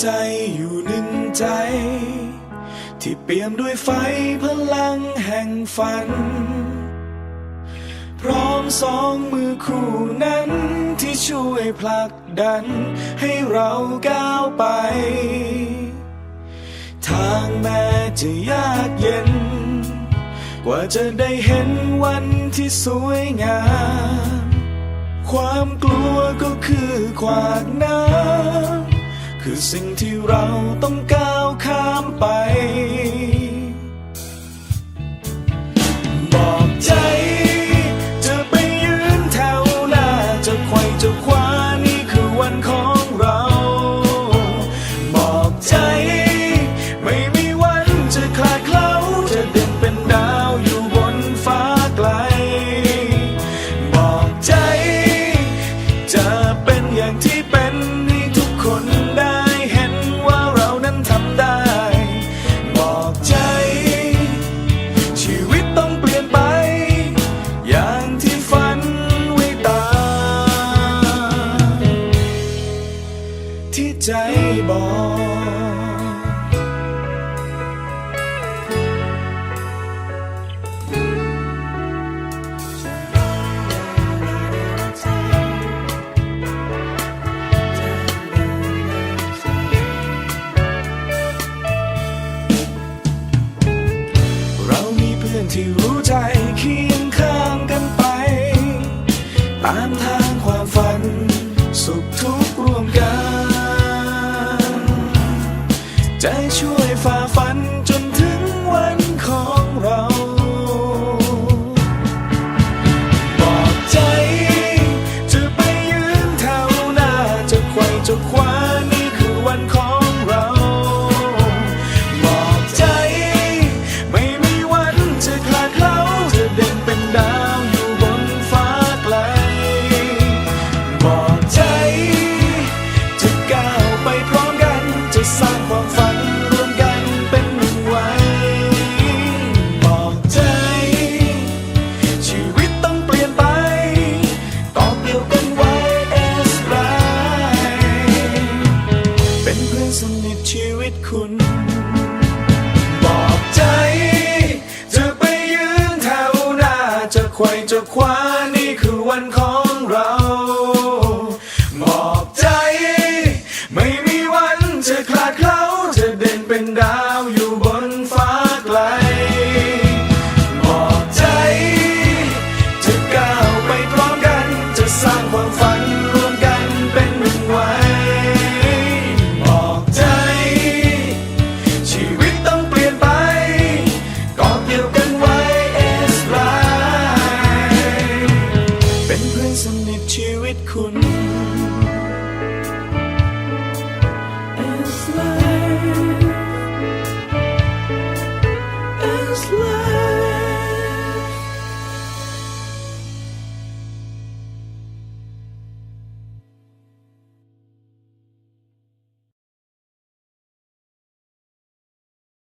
ใจอยู่หนึ่งใจ ที่เปี่ยมด้วยไฟพลังแห่งฝัน พร้อมสองมือคู่นั้นที่ช่วยผลักดันให้เราก้าวไป ทางแม้จะยากเย็น กว่าจะได้เห็นวันที่สวยงาม ความกลัวก็คือขวากน้ำ คือสิ่งที่เราต้องการ ที่ใจบอก จะช่วยฝ่าฟันจนถึงวันของเรา บอกใจ จะไปยืนแถวหน้าจะไว่จะคว้ จะคว้า you.